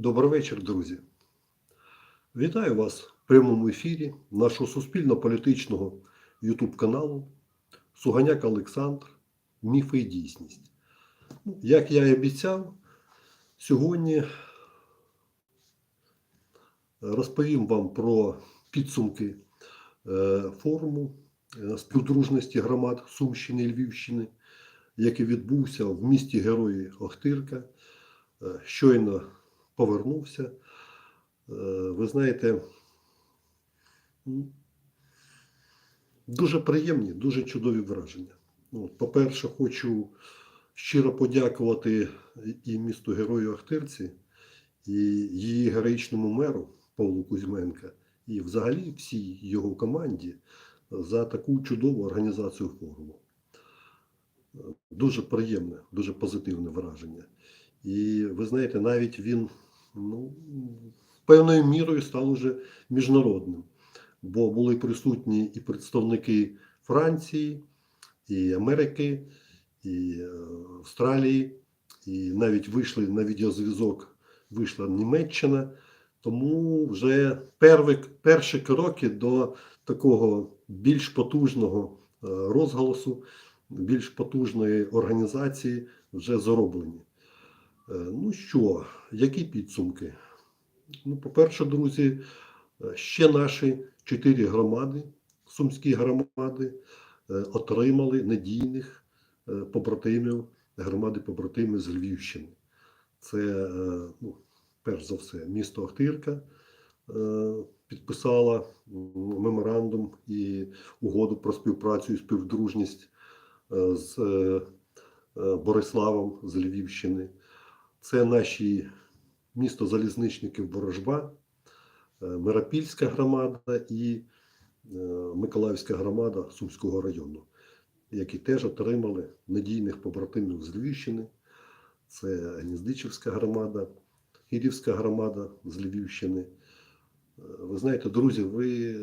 Добрий вечір, друзі. Вітаю вас в прямому ефірі нашого суспільно-політичного YouTube каналу Суганяк Олександр. Міфи і дійсність. Ну, Як я і обіцяв, сьогодні розповім вам про підсумки е, форуму е, співдружності громад Сумщини і Львівщини, який відбувся в місті Герої Охтирка. Е, Щойно повернувся. Е, Ви знаєте, дуже приємні, дуже чудові враження. Ну, По-перше, хочу щиро подякувати і місту Герою Ахтирці, і її героїчному меру Павлу Кузьменка, і взагалі всій його команді за таку чудову організацію форуму. Е, Дуже приємне, дуже позитивне враження. І ви знаєте, навіть він ну, певною мірою став уже міжнародним, бо були присутні і представники Франції, і Америки, і е, Австралії, і навіть вийшли на відеозв'язок, вийшла Німеччина. Тому вже перві, перші кроки до такого більш потужного е, розголосу, більш потужної організації вже зроблені. Е, Ну що, які підсумки? Ну, по-перше, друзі, е, ще наші чотири громади, сумські громади, е, отримали надійних побратимів, громади побратимів з Львівщини. Це, ну, перш за все, місто Охтирка е, підписала меморандум і угоду про співпрацю і співдружність з Бориславом з Львівщини. Це наші місто залізничників Ворожба, е, Миропільська громада і е, Миколаївська громада Сумського району, які теж отримали надійних побратимів з Львівщини. Це Гніздичівська громада, Хірівська громада з Львівщини. Е, Ви знаєте, друзі, ви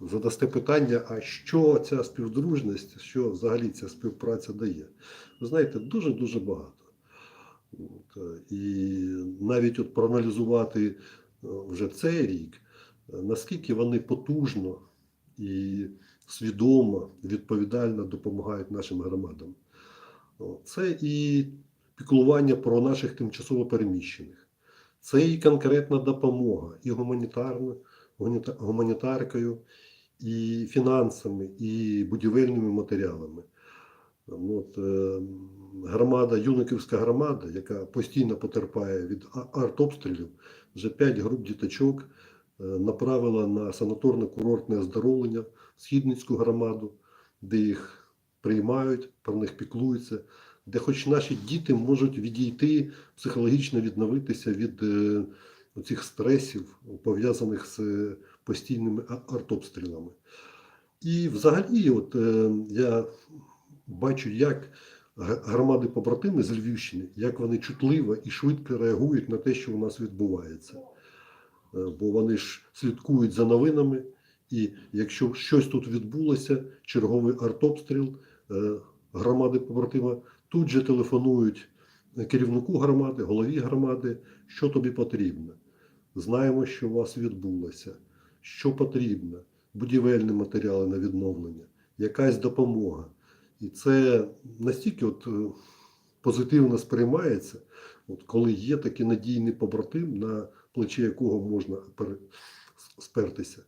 задасте питання, а що ця співдружність, що взагалі ця співпраця дає? Ви знаєте, дуже-дуже багато. І навіть от проаналізувати е, вже цей рік, е, наскільки вони потужно і свідомо, відповідально допомагають нашим громадам. Це і піклування про наших тимчасово переміщених, це і конкретна допомога, і гуманітарна, гуманітаркою, і фінансами, і будівельними матеріалами. От, е, громада, Юниківська громада, яка постійно потерпає від артобстрілів, вже 5 груп діточок е, направила на санаторно-курортне оздоровлення Східницьку громаду, де їх приймають, про них піклуються, де хоч наші діти можуть відійти, психологічно відновитися від е, цих стресів, пов'язаних з постійними артобстрілами. І взагалі, от е, я бачу, як громади побратими з Львівщини, як вони чутливо і швидко реагують на те, що у нас відбувається. Е, Бо вони ж слідкують за новинами, і якщо щось тут відбулося, черговий артобстріл, е, громади побратима тут же телефонують керівнику громади, голові громади, що тобі потрібно. Знаємо, що у вас відбулося, що потрібно, будівельні матеріали на відновлення, якась допомога. І це настільки от е, позитивно сприймається, от коли є такий надійний побратим, на плече якого можна спертися.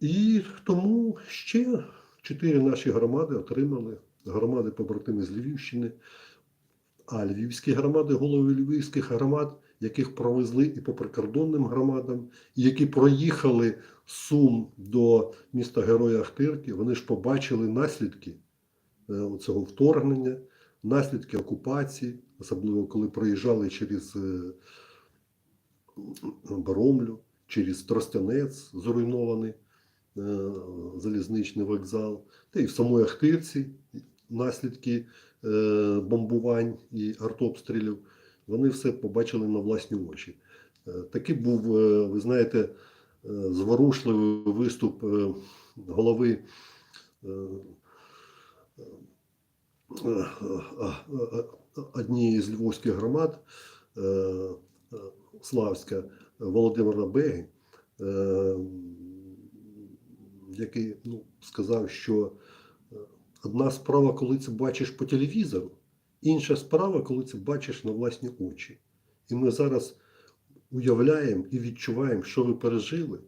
І тому ще чотири наші громади отримали громади побратими з Львівщини, а львівські громади, голови львівських громад, яких провезли і по прикордонним громадам, і які проїхали Сум до міста Героя Ахтирки, вони ж побачили наслідки е, цього вторгнення, наслідки окупації, особливо коли проїжджали через е, Боромлю, через Тростянець, зруйнований е, залізничний вокзал, та і в самої Ахтирці наслідки бомбувань і артобстрілів. Вони все побачили на власні очі. Е, Такий був, е, ви знаєте, е, зворушливий виступ голови однієї з львовських громад Славська Володимира Беги, який ну, сказав, що одна справа, коли це бачиш по телевізору, інша справа, коли це бачиш на власні очі. І ми зараз уявляємо і відчуваємо, що ви пережили.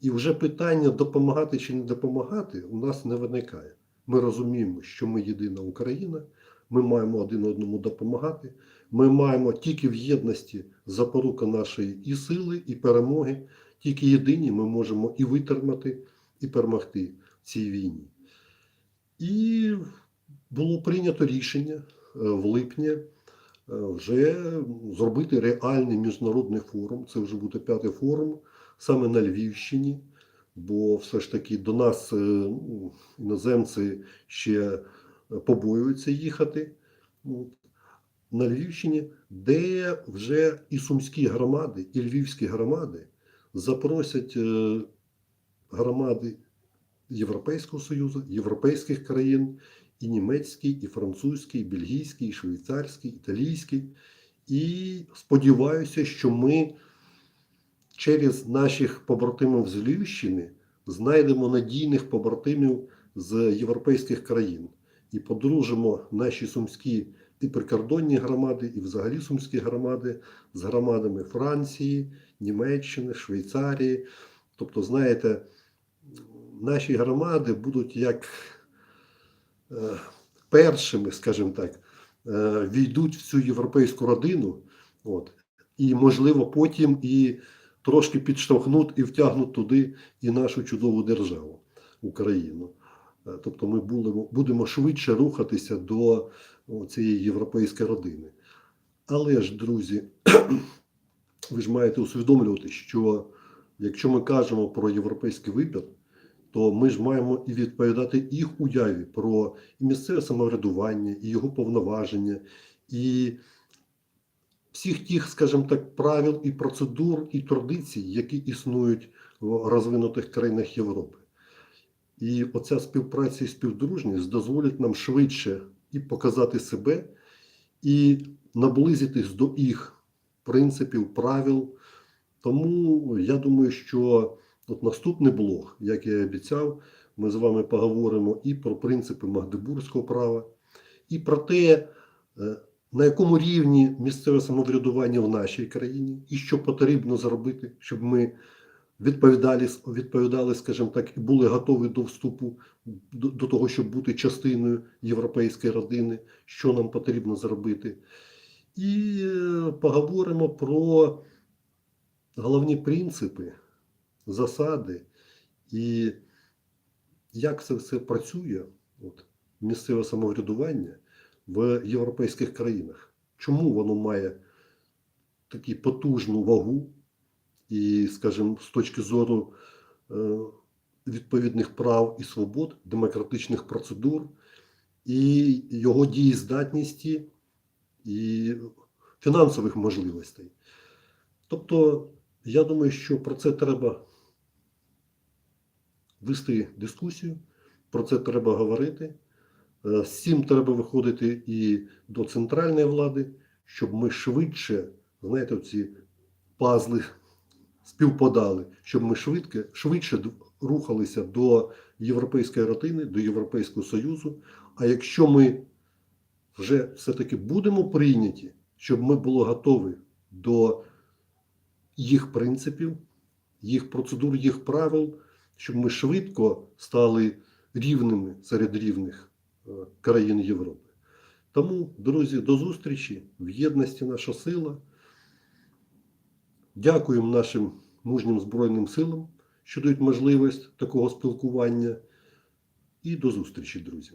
І вже питання допомагати чи не допомагати у нас не виникає. Ми розуміємо, що ми єдина Україна, ми маємо один одному допомагати. Ми маємо тільки в єдності запорука нашої і сили, і перемоги. Тільки єдині ми можемо і витримати, і перемогти в цій війні. І було прийнято рішення в липні е, вже зробити реальний міжнародний форум. Це вже буде п'ятий форум саме на Львівщині, бо все ж таки до нас е, іноземці ще побоюються їхати. На Львівщині, де вже і сумські громади, і львівські громади запросять е, громади Європейського Союзу, європейських країн, і німецький, і французький, і бельгійський, і швейцарський, італійський. І сподіваюся, що ми через наших побратимів з Львівщини знайдемо надійних побратимів з європейських країн і подружимо наші сумські і прикордонні громади, і взагалі сумські громади з громадами Франції, Німеччини, Швейцарії. Тобто, знаєте, наші громади будуть як першими, скажімо так, е, війдуть в цю європейську родину, от, і, можливо, потім і трошки підштовхнуть і втягнуть туди і нашу чудову державу, Україну. Е, Тобто ми будемо швидше рухатися до цієї європейської родини. Але ж, друзі, ви ж маєте усвідомлювати, що якщо ми кажемо про європейський вибір, то ми ж маємо і відповідати їх уяві про і місцеве самоврядування, і його повноваження, і всіх тих, скажімо так, правил і процедур і традицій, які існують в розвинутих країнах Європи. І оця співпраця і співдружність дозволить нам швидше і показати себе, і наблизитись до їх принципів, правил. Тому я думаю, що от наступний блог, як я і обіцяв, ми з вами поговоримо і про принципи Магдебурзького права, і про те, е, на якому рівні місцеве самоврядування в нашій країні, і що потрібно зробити, щоб ми відповідали, відповідали, скажімо так, і були готові до вступу до, до того, щоб бути частиною європейської родини, що нам потрібно зробити. І е, поговоримо про головні принципи, засади і як це все працює, от, місцеве самоврядування в європейських країнах. Чому воно має таку потужну вагу? і, скажімо, з точки зору е, відповідних прав і свобод, демократичних процедур, і його дієздатності і фінансових можливостей. Тобто, я думаю, що про це треба вести дискусію, про це треба говорити. Е, З цим треба виходити і до центральної влади, щоб ми швидше, знаєте, ці пазли співпадали, щоб ми швидко, швидше рухалися до європейської родини, до Європейського Союзу. А якщо ми вже все-таки будемо прийняті, щоб ми були готові до їх принципів, їх процедур, їх правил, щоб ми швидко стали рівними серед рівних е, країн Європи. Тому, друзі, до зустрічі в єдності наша сила. Дякуємо нашим мужнім Збройним силам, що дають можливість такого спілкування. І до зустрічі, друзі.